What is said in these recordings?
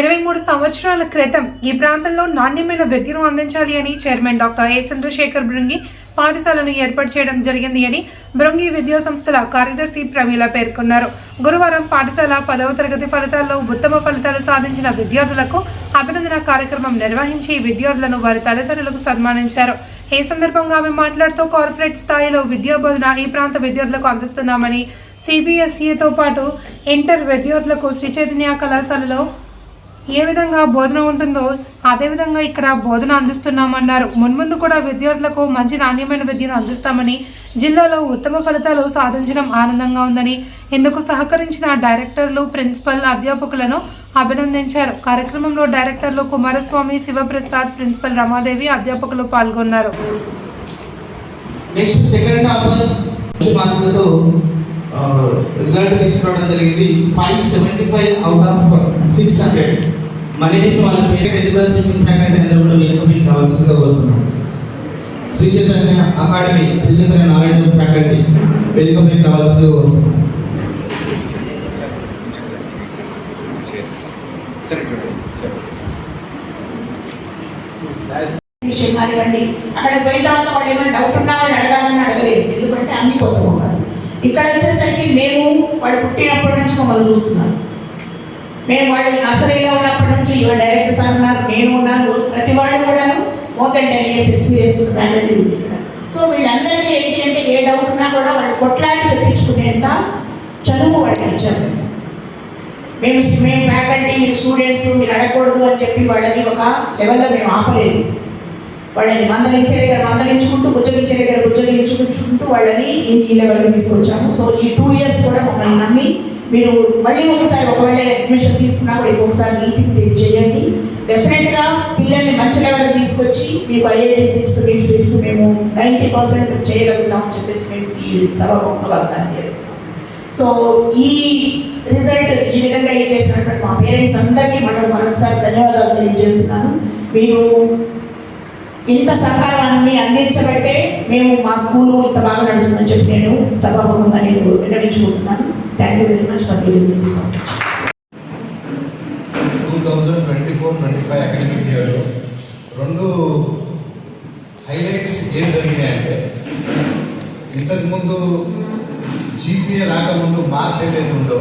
ఇరవై మూడు సంవత్సరాల క్రితం ఈ ప్రాంతంలో నాణ్యమైన విద్యను అందించాలి అని chairman doctor A Chandrashekar Brungi పాఠశాలను ఏర్పాటు చేయడం జరిగింది అని బృంగి విద్యా సంస్థల కార్యదర్శి ప్రమీల పేర్కొన్నారు. గురువారం పాఠశాల పదవ తరగతి ఫలితాల్లో ఉత్తమ ఫలితాలు సాధించిన విద్యార్థులకు అభినందన కార్యక్రమం నిర్వహించి విద్యార్థులను వారి తల్లిదండ్రులకు సన్మానించారు. ఈ సందర్భంగా ఆమె మాట్లాడుతూ కార్పొరేట్ స్థాయిలో విద్యా బోధన ఈ ప్రాంత విద్యార్థులకు అందిస్తున్నామని సిబిఎస్ఈతో పాటు ఇంటర్ విద్యార్థులకు శ్రీ చైతన్య కళాశాలలో ఏ విధంగా బోధన ఉంటుందో అదేవిధంగా ఇక్కడ బోధన అందిస్తున్నామన్నారు. మున్ముందు కూడా విద్యార్థులకు మంచి నాణ్యమైన విద్యను అందిస్తామని జిల్లాలో ఉత్తమ ఫలితాలు సాధించడం ఆనందంగా ఉందని ఇందుకు సహకరించిన డైరెక్టర్లు ప్రిన్సిపల్ అధ్యాపకులను అభినందించారు. కార్యక్రమంలో డైరెక్టర్లు కుమారస్వామి శివప్రసాద్ ప్రిన్సిపల్ రమాదేవి అధ్యాపకులు పాల్గొన్నారు. నెక్స్ట్ సెకండ్ హాఫ్ మార్కులతో రిజల్ట్ తీసుకురావడం జరిగింది. Five seventy five out of six hundred money వాళ్ళ పేరు ఎదుగుదల ఫ్యాకల్టీ అందరూ కూడా వేదికపై కావాల్సిందిగా కోరుతున్నాం శ్రీ చైతన్య అకాడమీ శ్రీ చైతన్య నారాయణ ఫ్యాకల్టీ వేదికపై కావాల్సిందిగా కోరుతున్నాం విషయం కానివ్వండి అక్కడ పోయిన తర్వాత వాళ్ళు ఏమైనా డౌట్ ఉన్నా వాళ్ళు అడగాలని అడగలేదు. ఎందుకంటే అన్ని కొత్త ఉంటారు ఇక్కడ వచ్చేసరికి మేము వాళ్ళు పుట్టినప్పటి నుంచి మమ్మల్ని చూస్తున్నారు. మేము వాళ్ళు నర్సరీలో ఉన్నప్పటి నుంచి ఇవాళ డైరెక్టర్ సార్ ఉన్నారు నేను ఉన్నాను ప్రతి వాళ్ళు కూడాను more than ten years experience ఉన్న ఫ్యాకల్టీ ఉంది ఇక్కడ. సో వీళ్ళందరికీ ఏంటి అంటే ఏ డౌట్ ఉన్నా కూడా వాళ్ళు కొట్లాడి చెప్పించుకునేంత చదువు వాళ్ళకి ఇచ్చారు. మేము మేము ఫ్యాకల్టీ మీరు స్టూడెంట్స్ మీరు అడగకూడదు అని చెప్పి వాళ్ళని ఒక లెవెల్లో మేము ఆపలేదు. వాళ్ళని మందలించే దగ్గర మందలించుకుంటూ బుజ్జగించే దగ్గర బుజ్జగించుకుంటూ వాళ్ళని ఈ- ఈ లెవెల్కి తీసుకొచ్చాము. సో ఈ టూ ఇయర్స్ కూడా మమ్మల్ని నమ్మి మీరు మళ్ళీ ఒకసారి ఒకవేళ అడ్మిషన్ తీసుకున్నా కూడా ఇంకొకసారి నీతికి చేయండి డెఫినెట్గా పిల్లల్ని మంచి లెవెల్కి తీసుకొచ్చి మీకు ఐఐటి సిక్స్ నీట్ సిక్స్ మేము నైంటీ పర్సెంట్ చేయగలుగుతాం అని చెప్పేసి మేము ఈ సభాముఖంగా వాగ్దానం చేస్తున్నాం. సో ఈ రిజల్ట్ ఈ విధంగా ఏం చేసినటువంటి మా పేరెంట్స్ అందరికీ మనం మరొకసారి ధన్యవాదాలు తెలియజేస్తున్నాను. మీరు ఇంత సహకారాన్ని అందించబట్టే మేము మా స్కూలు ఇంత బాగా నడుస్తుందని చెప్పి నేను సభాముఖంగా నేను విన్నవించుకుంటున్నాను. Thank you very much for giving me so much two thousand twenty four twenty five academic ఇయర్లో రెండు హైలైట్స్ ఏం జరిగినాయంటే ఇంతకుముందు జీపీఏ రాకముందు మార్క్స్ ఏదైతే ఉందో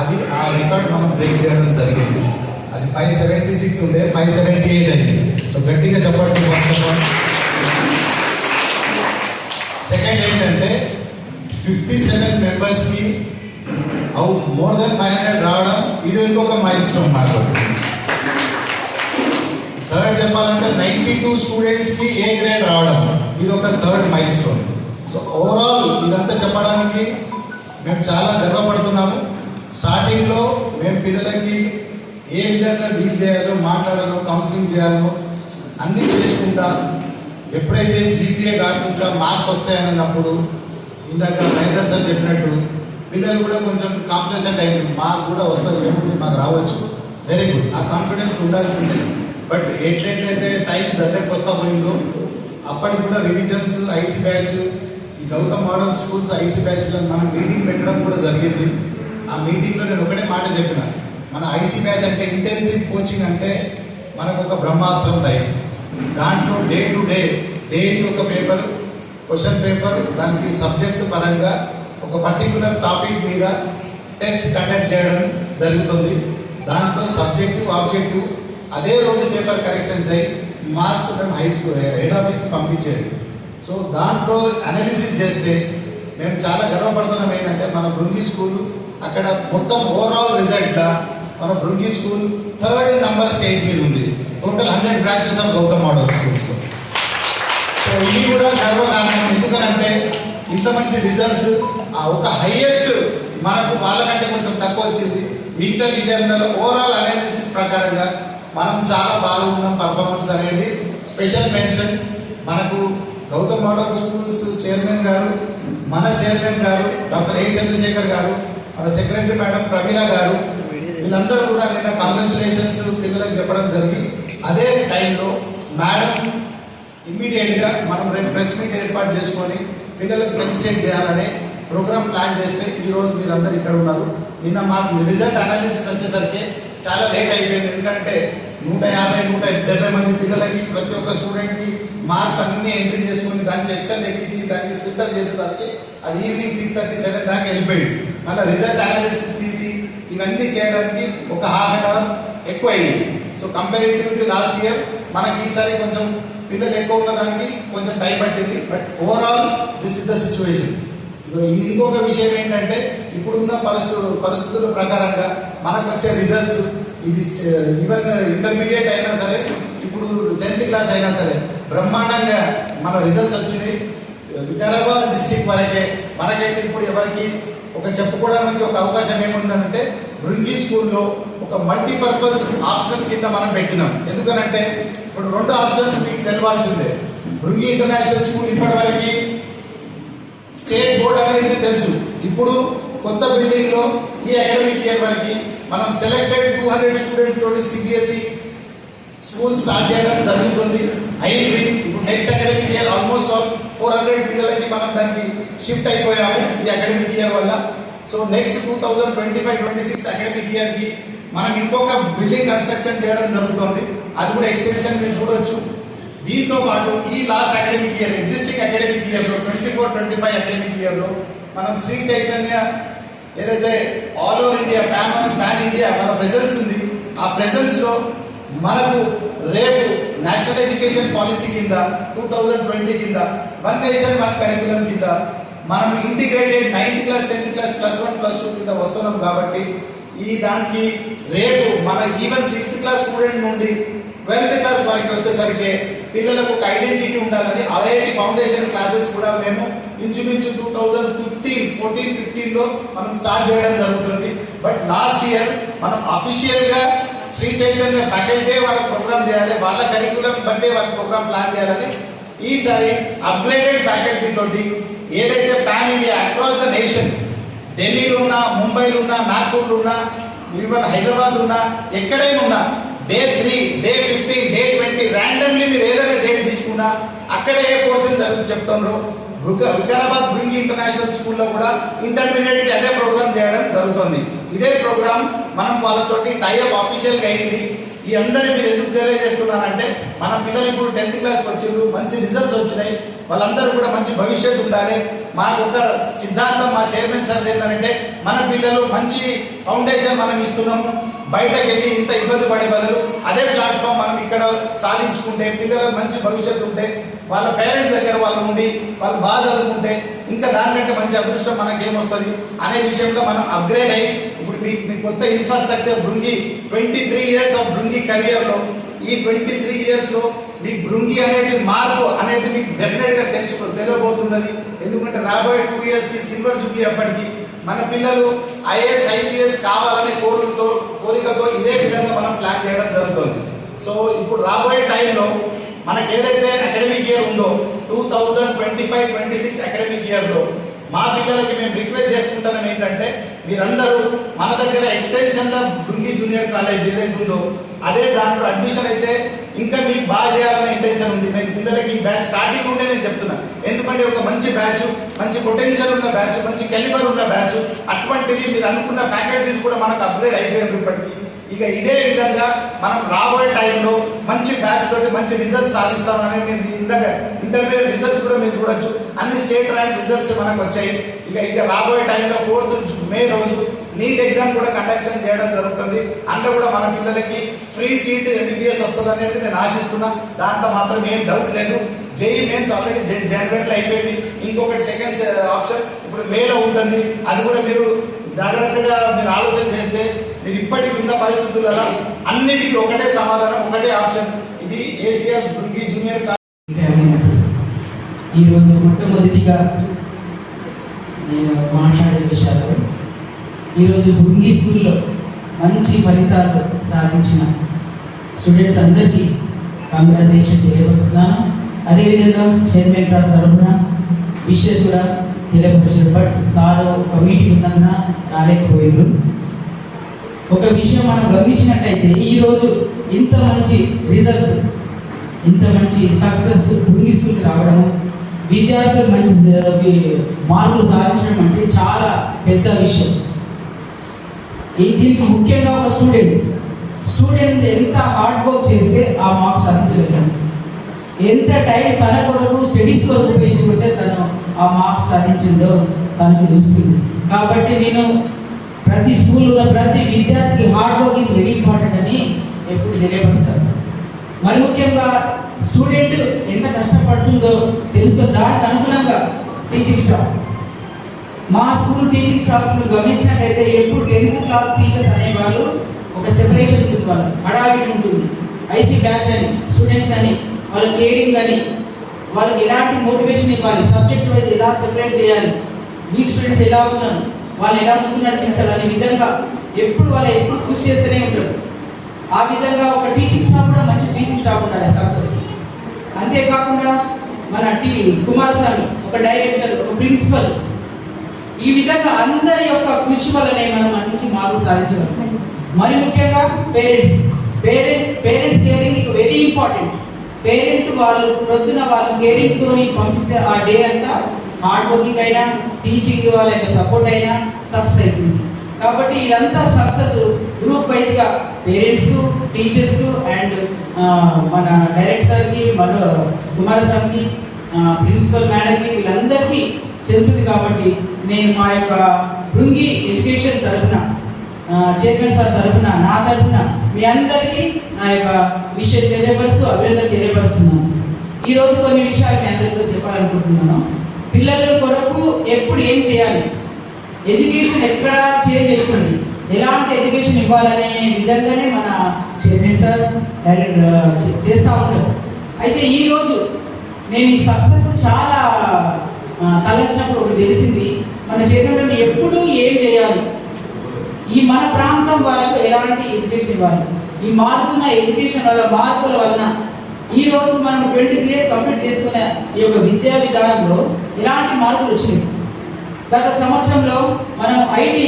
అది ఆ రికార్డ్ మనం బ్రేక్ చేయడం జరిగింది. అది ఫైవ్ సెవెంటీ సిక్స్ ఉండే ఫైవ్ సెవెంటీ ఎయిట్ అయింది. సో గట్టిగా చెప్పండి సెకండ్ ఏంటంటే ఫిఫ్టీ సెవెన్ మెంబర్స్కి అవు మోర్ దెన్ ఫైవ్ హండ్రెడ్ రావడం ఇది ఇంకొక మైల్ స్టోన్ మాకు థర్డ్ చెప్పాలంటే నైంటీ టూ స్టూడెంట్స్కి ఏ గ్రేడ్ రావడం ఇది ఒక third milestone so overall ఇదంతా చెప్పడానికి మేము చాలా గర్వపడుతున్నాము. స్టార్టింగ్లో మేము పిల్లలకి ఏ విధంగా డీల్ చేయాలో మాట్లాడాలో కౌన్సిలింగ్ చేయాలో అన్నీ చేసుకుంటా. ఎప్పుడైతే జీపీఏ కాకుండా మార్క్స్ వస్తాయన్నప్పుడు ఇందాక రైటర్ సార్ చెప్పినట్టు పిల్లలు కూడా కొంచెం కాంప్లసెంట్ అయింది మాకు కూడా వస్తుంది ఏముంది మాకు రావచ్చు. వెరీ గుడ్ ఆ కాన్ఫిడెన్స్ ఉండాల్సిందే. బట్ ఎట్లెట్లయితే టైం దగ్గరికి వస్తా పోయిందో అప్పటికి కూడా రివిజన్స్ ఐసీ బ్యాచ్ ఈ గౌతమ్ మోడల్ స్కూల్స్ ఐసీ బ్యాచ్లో మనం మీటింగ్ పెట్టడం కూడా జరిగింది. ఆ మీటింగ్లో నేను ఒకటే మాట చెప్పిన. మన ఐసీ బ్యాచ్ అంటే ఇంటెన్సివ్ కోచింగ్ అంటే మనకు ఒక బ్రహ్మాస్త్రం టైం దాంట్లో డే టు డే డైలీ ఒక పేపర్ క్వశ్చన్ పేపర్ దానికి సబ్జెక్ట్ పరంగా ఒక పర్టికులర్ టాపిక్ మీద టెస్ట్ కండక్ట్ చేయడం జరుగుతుంది. దాంట్లో సబ్జెక్టివ్ ఆబ్జెక్టివ్ అదే రోజు పేపర్ కరెక్షన్స్ అయ్యి మార్క్స్ మేము హై స్కూల్ హెడ్ ఆఫీస్కి పంపించేది. సో దాంట్లో అనాలిసిస్ చేస్తే మేము చాలా గర్వపడుతున్నాం ఏంటంటే మన బృంగి స్కూల్ అక్కడ మొత్తం ఓవరాల్ రిజల్ట్లా మన Brungi school third number stage మీద ఉంది. Total hundred branches of Gautam model schools so ఇది కూడా గర్వకారణం. ఎందుకనంటే ఇంత మంచి రిజల్ట్స్ ఆ ఒక హైయెస్ట్ మనకు వాళ్ళకంటే కొంచెం తక్కువ వచ్చింది. మిగతా విషయంలో ఓవరాల్ అనాలిసిస్ ప్రకారంగా మనం చాలా బాగున్నాం పర్ఫార్మెన్స్ అనేది. స్పెషల్ మెన్షన్ మనకు గౌతమ్ మోడల్ స్కూల్స్ చైర్మన్ గారు మన చైర్మన్ గారు డాక్టర్ ఏ చంద్రశేఖర్ గారు మన సెక్రటరీ మేడం ప్రవీణ గారు వీళ్ళందరూ కూడా నిన్న కాంగ్రాచులేషన్స్ పిల్లలకు చెప్పడం జరిగింది. అదే టైంలో మేడం ఇమ్మీడియట్గా మనం రేపు ప్రెస్ మీట్ ఏర్పాటు చేసుకొని పిల్లలకు ఫెలిసిటేట్ చేయాలనే ప్రోగ్రామ్ ప్లాన్ చేస్తే ఈరోజు మీరందరూ ఇక్కడ ఉన్నారు. నిన్న మాకు రిజల్ట్ అనాలిసిస్ వచ్చేసరికి చాలా లేట్ అయిపోయింది. ఎందుకంటే నూట యాభై నూట డెబ్బై మంది పిల్లలకి ప్రతి ఒక్క స్టూడెంట్కి మార్క్స్ అన్నీ ఎంట్రీ చేసుకుని దానికి ఎక్సెల్ ఎక్కించి దానికి ఫిల్టర్ చేసేదానికి అది ఈవినింగ్ సిక్స్ థర్టీ సెవెన్ దాకా వెళ్ళిపోయింది. మళ్ళీ రిజల్ట్ అనాలిసిస్ తీసి ఇవన్నీ చేయడానికి ఒక హాఫ్ అన్ అవర్ ఎక్కువ అయ్యింది so comparative to last year మనకి ఈసారి కొంచెం పిల్లలు ఎక్కువ ఉన్నదానికి కొంచెం టైం పట్టింది. But overall this is the situation ఇంకొక విషయం ఏంటంటే ఇప్పుడున్న పరిస్థితులు పరిస్థితుల ప్రకారంగా మనకు వచ్చే రిజల్ట్స్ ఇది uh, ఈవెన్ ఇంటర్మీడియట్ అయినా సరే ఇప్పుడు టెన్త్ క్లాస్ అయినా సరే బ్రహ్మాండంగా మన రిజల్ట్స్ వచ్చింది uh, వికారాబాద్ డిస్టిక్ వరకే మనకైతే ఇప్పుడు ఎవరికి ఒక చెప్పుకోవడానికి ఒక అవకాశం ఏముందంటే బృంగి స్కూల్లో ఒక మల్టీపర్పస్ ఆప్షన్ కింద మనం పెట్టినాం. ఎందుకనంటే ఇప్పుడు రెండు ఆప్షన్స్ మీకు తెలవాల్సిందే బృంగి ఇంటర్నేషనల్ స్కూల్ ఇప్పటివరకు స్టేట్ బోర్డ్ అనేది తెలుసు. ఇప్పుడు కొత్త బిల్డింగ్లో ఈ అకాడమిక్ ఇయర్ వరకు మనం సెలెక్టెడ్ టూ హండ్రెడ్ స్టూడెంట్స్ తోటి సిబిఎస్ఈ స్కూల్ స్టార్ట్ చేయడం జరుగుతుంది. అయింది. ఇప్పుడు next academic year almost all four hundred పిల్లలకి మనం దానికి షిఫ్ట్ అయిపోయాము. ఈ అకాడమిక్ ఇయర్ వల్ల. So next two thousand twenty five twenty six academic ఇయర్కి మనం ఇంకొక బిల్డింగ్ కన్స్ట్రక్షన్ చేయడం జరుగుతుంది. అది కూడా ఎక్స్టెన్షన్ మీరు చూడొచ్చు. దీంతో పాటు ఈ last academic year existing academic ఇయర్లో twenty four twenty five academic ఇయర్లో మనం శ్రీ చైతన్య ఏదైతే all over India pan pan India మన ప్రెసెన్స్ ఉంది. ఆ ప్రెసెన్స్లో మనకు రేపు నేషనల్ ఎడ్యుకేషన్ పాలసీ కింద టూ థౌజండ్ ట్వంటీ కింద వన్ నేషన్ వన్ కరికులం కింద మనం integrated ninth class tenth class plus one plus two కింద వస్తున్నాం కాబట్టి ఈ దానికి రేపు మన ఈవెన్ సిక్స్త్ క్లాస్ స్టూడెంట్ నుండి ట్వెల్త్ క్లాస్ వరకు వచ్చేసరికి పిల్లలకు ఒక ఐడెంటిటీ ఉండాలని ఐఐటి ఫౌండేషన్ క్లాసెస్ కూడా మేము ఇంచుమించు టూ థౌజండ్ ఫిఫ్టీన్ ఫోర్టీన్ ఫిఫ్టీన్లో మనం స్టార్ట్ చేయడం జరుగుతుంది. బట్ లాస్ట్ ఇయర్ మనం అఫీషియల్గా శ్రీ చైతన్య ఫ్యాకల్టీ వాళ్ళ ప్రోగ్రామ్ చేయాలి వాళ్ళ కరికులం బట్టే వాళ్ళ ప్రోగ్రామ్ ప్లాన్ చేయాలని ఈసారి అప్గ్రేడెడ్ ఫ్యాకల్టీ తోటి ఏదైతే pan India across the nation ఢిల్లీలో ఉన్నా ముంబైలో ఉన్నా నాగ్పూర్లో ఉన్నా ఈవెన్ హైదరాబాద్ ఉన్నా ఎక్కడైనా ఉన్నా day three day fifteen day twenty randomly మీరు ఏదైనా డేట్ తీసుకున్నా అక్కడ ఏ కోర్సెస్ జరుగుతుంది చెప్తారో వికారాబాద్ బ్రింగ్ ఇంటర్నేషనల్ స్కూల్లో కూడా ఇంటర్మీడియట్కి అదే ప్రోగ్రామ్ చేయడం జరుగుతుంది. ఇదే ప్రోగ్రామ్ మనం వాళ్ళతోటి టైఅప్ ఆఫీషియల్గా అయింది. ఈ అందరినీ మీరు ఎందుకు తెలియజేస్తున్నానంటే మన పిల్లలు ఇప్పుడు టెన్త్ క్లాస్కి వచ్చిండ్రు మంచి రిజల్ట్స్ వచ్చినాయి. వాళ్ళందరూ కూడా మంచి భవిష్యత్తు ఉండాలి. మాకు ఒక సిద్ధాంతం మా చైర్మన్ సార్ ఏంటంటే మన పిల్లలు మంచి ఫౌండేషన్ మనం ఇస్తున్నాము. బయటకు వెళ్ళి ఇంత ఇబ్బంది పడే బదులు అదే ప్లాట్ఫామ్ మనం ఇక్కడ సాధించుకుంటే పిల్లలకు మంచి భవిష్యత్తు ఉంటే వాళ్ళ పేరెంట్స్ దగ్గర వాళ్ళు ఉండి వాళ్ళు బాగా చదువుకుంటే ఇంకా దానికంటే మంచి అదృష్టం మనకి ఏమొస్తుంది? అనే విషయంలో మనం అప్గ్రేడ్ అయ్యి ఇప్పుడు మీ మీ కొత్త infrastructure Bhrungi twenty three years of Bhrungi కెరియర్లో ఈ ట్వంటీ త్రీ ఇయర్స్లో మీ బృంగి అనేది మార్పు అనేది మీకు డెఫినెట్గా తెలుసుకో తెలియబోతున్నది. ఎందుకంటే రాబోయే టూ ఇయర్స్కి సిల్వర్ జూబ్లీ అప్పటికి మన పిల్లలు ఐఏఎస్ ఐపీఎస్ కావాలనే కోరికతో కోరికతో ఇదే విధంగా మనం ప్లాన్ చేయడం జరుగుతుంది. సో ఇప్పుడు రాబోయే టైంలో మనకి ఏదైతే అకాడమిక్ ఇయర్ ఉందో two thousand twenty five twenty six academic ఇయర్లో మా పిల్లలకి మేము రిక్వెస్ట్ చేసుకుంటున్నాం ఏంటంటే మీరందరూ మన దగ్గర ఎక్స్టెన్షన్ బృంగి జూనియర్ కాలేజ్ ఏదైతే ఉందో అదే దాంట్లో అడ్మిషన్ అయితే ఇంకా మీకు బాగా చేయాలనే ఇంటెన్షన్ ఉంది. నేను పిల్లలకి ఈ బ్యాచ్ స్టార్టింగ్ ఉంటే నేను చెప్తున్నా. ఎందుకంటే ఒక మంచి బ్యాచ్ మంచి పొటెన్షియల్ ఉన్న బ్యాచ్ మంచి కెలిబర్ ఉన్న బ్యాచ్ అటువంటిది మీరు అనుకున్న ఫ్యాకల్టీస్ కూడా మనకు అప్గ్రేడ్ అయిపోయారు ఇప్పటికీ. ఇక ఇదే విధంగా మనం రాబోయే టైంలో మంచి బ్యాచ్ తోటి మంచి రిజల్ట్స్ సాధిస్తామని నేను ఇందాక ఇంటర్మీడియట్ రిజల్ట్స్ కూడా మీరు చూడొచ్చు. అన్ని స్టేట్ ర్యాంక్ రిజల్ట్స్ మనకు వచ్చాయి. ఇక ఇక రాబోయే టైంలో ఫోర్త్ మే రోజు నీట్ ఎగ్జామ్ కూడా కండక్షన్ చేయడం జరుగుతుంది. అందులో కూడా మన పిల్లలకి ఫ్రీ సీట్ ఎంబీబీఎస్ వస్తుంది అనేది నేను ఆశిస్తున్నా. దాంట్లో మాత్రం ఏం డౌట్ లేదు. జేఈ మెయిన్స్ ఆల్రెడీ జనరేట్లు అయిపోయింది. ఇంకొకటి సెకండ్ ఆప్షన్ uh, ఇప్పుడు మేలో ఉంటుంది. అది కూడా మీరు జాగ్రత్తగా మీరు ఆలోచన చేస్తే మీరు ఇప్పటికి ఉన్న పరిస్థితులలో అన్నిటికీ ఒకటే సమాధానం ఒకటే ఆప్షన్. ఇది ఏసీఎస్ బృంగి జూనియర్ ఫ్యామిలీ ఈరోజు మొట్టమొదటిగా నేను మాట్లాడే విషయాలు ఈరోజు బృంగి స్కూల్లో మంచి ఫలితాలు సాధించిన స్టూడెంట్స్ అందరికీ కాంగ్రాచులేషన్ తెలియపరుస్తున్నాను. అదేవిధంగా చైర్మన్ గారి తరఫున విషెస్ కూడా తెలియపరిచారు బట్ సార్ కమిటీ ఉన్నందున రాలేకపోయిండు. ఒక విషయం మనం గమనించినట్టయితే ఈరోజు ఇంత మంచి రిజల్ట్స్ ఇంత మంచి సక్సెస్ భృంగి రావడము విద్యార్థులు మంచి మార్కులు సాధించడం అంటే చాలా పెద్ద విషయం. ఈ దీనికి ముఖ్యంగా ఒక స్టూడెంట్ స్టూడెంట్ ఎంత హార్డ్ వర్క్ చేస్తే ఆ మార్క్స్ సాధించగలిగాడు. ఎంత టైం తన కొరకు స్టడీస్ వరకు ఉపయోగించుకుంటే తను ఆ మార్క్స్ సాధించిందో తనకు తెలుస్తుంది. కాబట్టి నేను ప్రతి స్కూల్లో ప్రతి విద్యార్థికి hard work is very important అని ఎప్పుడు తెలియపరుస్తారు. మరి ముఖ్యంగా స్టూడెంట్ ఎంత కష్టపడుతుందో తెలుసుకో దానికి అనుగుణంగా టీచింగ్ స్టాఫ్ మా స్కూల్ టీచింగ్ స్టాఫ్ గమనించినట్లయితే ఎప్పుడు టెన్త్ క్లాస్ టీచర్స్ అనేవాళ్ళు ఒక సెపరేషన్ ఉంటుంది వాళ్ళు హడావిడి ఉంటుంది. ఐసీ బ్యాచ్ అని స్టూడెంట్స్ అని వాళ్ళ కేరింగ్ అని వాళ్ళకి ఎలాంటి మోటివేషన్ ఇవ్వాలి సబ్జెక్ట్ వైజ్ ఎలా సెపరేట్ చేయాలి వీక్ స్టూడెంట్స్ ఎలా ఉన్నారు వాళ్ళు ఎలా ముందు నడిపించాలి అనే విధంగా ఎప్పుడు వాళ్ళు ఎప్పుడు కృషి చేస్తూనే ఉంటారు. ఆ విధంగా ఒక టీచింగ్ స్టాఫ్ కూడా మంచి టీచింగ్ స్టాఫ్ ఉండాలి సక్సెస్ అంతేకాకుండా మన టీ కుమారస్వామి ఒక డైరెక్టర్ ఒక ప్రిన్సిపల్ ఈ విధంగా అందరి యొక్క కృషి వల్లనే మనం మంచి మార్పులు సాధించగలం. మరి ముఖ్యంగా పేరెంట్స్ పేరెంట్ పేరెంట్స్ కేరింగ్ ఇక వెరీ ఇంపార్టెంట్ పేరెంట్ వాళ్ళు ప్రొద్దున వాళ్ళ కేరింగ్తో పంపిస్తే ఆ డే అంతా హార్డ్ వర్కింగ్ అయినా టీచింగ్ వాళ్ళ యొక్క సపోర్ట్ అయినా సక్సెస్ అవుతుంది కాబట్టి ఇదంతా సక్సెస్ గ్రూప్ వైజ్గా పేరెంట్స్కు టీచర్స్కు అండ్ మన డైరెక్ట్ సార్కి మన కుమారస్వామికి ప్రిన్సిపల్ మేడంకి వీళ్ళందరికీ చెందుతుంది కాబట్టి నేను మా యొక్క భృంగి ఎడ్యుకేషన్ తరఫున చైర్మన్ సార్ తరఫున నా తరఫున మీ అందరికీ నా యొక్క విషయం తెలియపరుస్తూ అభినందన తెలియపరుస్తున్నాను. ఈరోజు కొన్ని విషయాలు మీ అందరితో చెప్పాలనుకుంటున్నాను. పిల్లల కొరకు ఎప్పుడు ఏం చేయాలి? ఎడ్యుకేషన్ ఎక్కడ చేంజ్ చేస్తుంది? ఎలాంటి ఎడ్యుకేషన్ ఇవ్వాలనే విధంగానే మన చైర్మన్ సార్ డైరెక్ట్ చే- చేస్తూ ఉంటారు. అయితే ఈరోజు నేను ఈ సక్సెస్ చాలా తలచినప్పుడు ఒకటి తెలిసింది. మన చైర్మన్ ఎప్పుడు ఏం చేయాలి? ఈ మన ప్రాంతం వాళ్ళకు ఎలాంటి ఎడ్యుకేషన్ ఇవ్వాలి? ఈ మారుతున్న ఎడ్యుకేషన్ వల్ల మార్పుల వలన ఈ రోజు మనం ట్వంటీ త్రీ ఇయర్స్ కంప్లీట్ చేసుకున్న ఈ యొక్క విద్యా విధానంలో ఎలాంటి మార్పులు వచ్చినాయి. గత సంవత్సరంలో మనం ఐటీ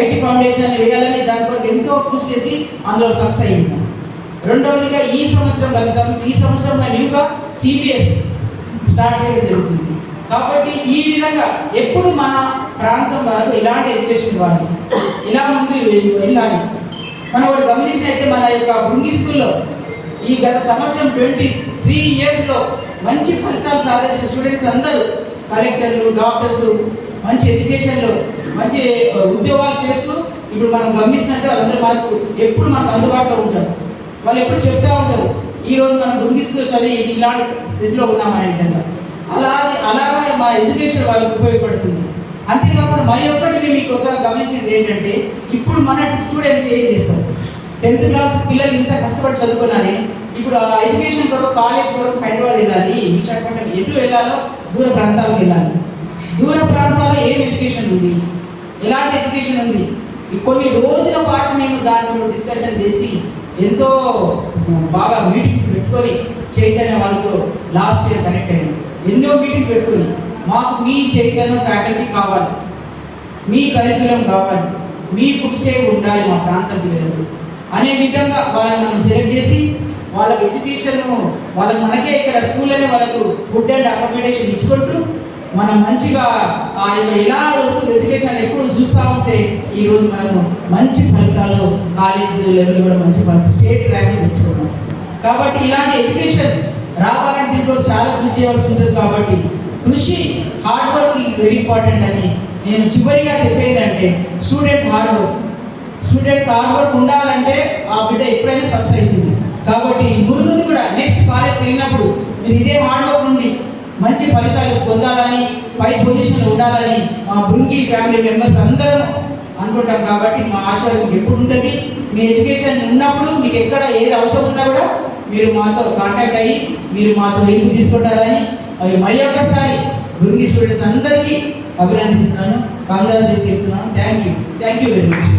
ఐటీ ఫౌండేషన్ వేయాలని దాని కొరకు ఎంతో కృషి చేసి అందులో సక్సెస్ అయ్యింది రెండవదిగా ఈ సంవత్సరం గత సంవత్సరం ఈ సంవత్సరం న్యూగా సిబిఎస్ స్టార్ట్ చేయడం జరుగుతుంది. కాబట్టి ఈ విధంగా ఎప్పుడు మన ప్రాంతం వాళ్ళకు ఎలాంటి ఎడ్యుకేషన్ ఇవ్వాలి? ఎలా ముందు వెళ్ళాలి? మనం ఒకటి గమనించినైతే మన యొక్క భృంగి స్కూల్లో ఈ గత సంవత్సరం ట్వంటీ త్రీ ఇయర్స్లో మంచి ఫలితాలు సాధించిన స్టూడెంట్స్ అందరూ కలెక్టర్లు డాక్టర్స్ మంచి ఎడ్యుకేషన్లో మంచి ఉద్యోగాలు చేస్తూ ఇప్పుడు మనం గమనిస్తున్నట్టే వాళ్ళందరూ మనకు ఎప్పుడు మనకు అందుబాటులో ఉంటారు. వాళ్ళు ఎప్పుడు చెప్తా ఉంటారు ఈ రోజు మనం భృంగి చదివి ఇలాంటి స్థితిలో ఉన్నామని అలాగే అలాగే మా ఎడ్యుకేషన్ వాళ్ళకి ఉపయోగపడుతుంది. అంతేకాకుండా మరి ఒక్కటి మేము కొత్తగా గమనించింది ఏంటంటే ఇప్పుడు మన స్టూడెంట్స్ ఏం చేస్తారు? టెన్త్ క్లాస్ పిల్లలు ఇంత కష్టపడి చదువుకున్నారే ఇప్పుడు ఆ ఎడ్యుకేషన్ కొరకు కాలేజ్ కొరకు హైదరాబాద్ వెళ్ళాలి విశాఖపట్నం ఎటు వెళ్ళాలో దూర ప్రాంతాలకు వెళ్ళాలి. దూర ప్రాంతాల్లో ఏం ఎడ్యుకేషన్ ఉంది? ఎలాంటి ఎడ్యుకేషన్ ఉంది? కొన్ని రోజుల పాటు మేము దాంట్లో డిస్కషన్ చేసి ఎంతో బాగా మీటింగ్స్ పెట్టుకొని చైతన్య వాళ్ళతో లాస్ట్ ఇయర్ కనెక్ట్ అయ్యాం. ఎన్నో మీటింగ్స్ పెట్టుకొని మాకు మీ చైతన్య ఫ్యాకల్టీ కావాలి. మీ కరికులం కావాలి. మీ బుక్సే ఉండాలి మా ప్రాంతం పిల్లలకు. అనే విధంగా వాళ్ళని మనం సెలెక్ట్ చేసి వాళ్ళకి ఎడ్యుకేషన్ వాళ్ళకి మనకే ఇక్కడ స్కూల్లోనే వాళ్ళకు ఫుడ్ అండ్ అకామిడేషన్ ఇచ్చుకుంటూ మనం మంచిగా ఆ యొక్క ఎలా వస్తుంది ఎడ్యుకేషన్ ఎప్పుడు చూస్తూ ఉంటే ఈరోజు మనము మంచి ఫలితాలు కాలేజీ లెవెల్ కూడా మంచి ఫలితాలు స్టేట్ ర్యాంక్ తెచ్చుకున్నాం. కాబట్టి ఇలాంటి ఎడ్యుకేషన్ రావాలంటే దీంట్లో చాలా కృషి చేయవలసి ఉంటుంది కాబట్టి కృషి hard work is very important అని నేను చివరిగా చెప్పేది అంటే student hard work student hard work ఉండాలంటే ఆ బిడ్డ ఎప్పుడైనా సక్సెస్ అవుతుంది. కాబట్టి ముందు కూడా నెక్స్ట్ కాలేజ్కి వెళ్ళినప్పుడు మీరు ఇదే హార్డ్ వర్క్ నుండి మంచి ఫలితాలు పొందాలని పై పొజిషన్లో ఉండాలని మా బృంగి ఫ్యామిలీ మెంబర్స్ అందరం అనుకుంటాం కాబట్టి మా ఆశీర్వాదం ఎప్పుడు ఉంటుంది. మీ ఎడ్యుకేషన్ ఉన్నప్పుడు మీకు ఎక్కడ ఏది అవసరం ఉన్నా కూడా మీరు మాతో కాంటాక్ట్ అయ్యి మీరు మాతో హెల్ప్ తీసుకుంటారని అవి మరి ఒక్కసారి బృంగి స్టూడెంట్స్ అందరికీ అభినందిస్తున్నాను. కాంగ్రాచులేట్ చెప్తున్నాను. Thank you thank you very much